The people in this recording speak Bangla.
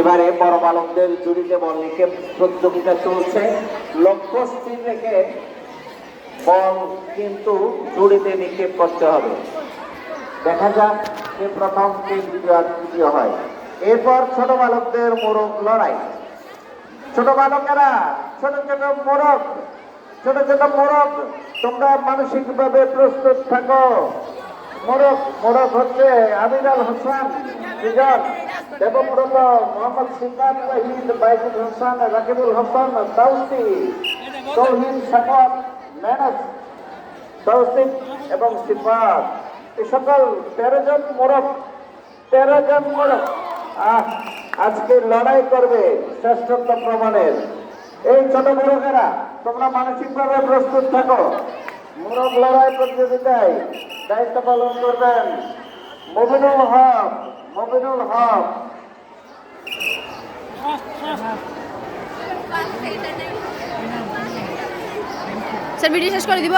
এবারে বড় বালকদের জুড়িতে বল নিক্ষেপ প্রতিযোগিতা চলছে। লক্ষ্য স্থির রেখে বল কিন্তু জুড়িতে নিক্ষেপ করতে হবে। দেখা যাক কে প্রথম কে দ্বিতীয় হয়। এরপর ছোট বালকদের মোরগ লড়াই। ছোট বালকেরা, ছোট ছোট মোরগ ছোট ছোট মোরগ তোমরা মানসিকভাবে প্রস্তুত থাকো। মোরগ মোরগ হচ্ছে আমিরাল হোসেন দেবব্রত মোহাম্মদ সিদ্ধান ওয়াহিদ বাইজুল হোসেন, রাকিবুল হোসেন তাউসি তৌহিদ শাকর মেনস তৌসিফ এবং সিফাত। এই সকল তেরো জন মোরক তেরো জন মোরক আজকে লড়াই করবে শ্রেষ্ঠত্ব প্রমাণের। এই ছোট মোরকেরা তোমরা মানসিকভাবে প্রস্তুত থাকো। মোরক লড়াই প্রতিযোগিতায় দায়িত্ব পালন করবেন। মবিনুল হক মবিনুল হক। স্যার ভিডিও শেষ করে দিব?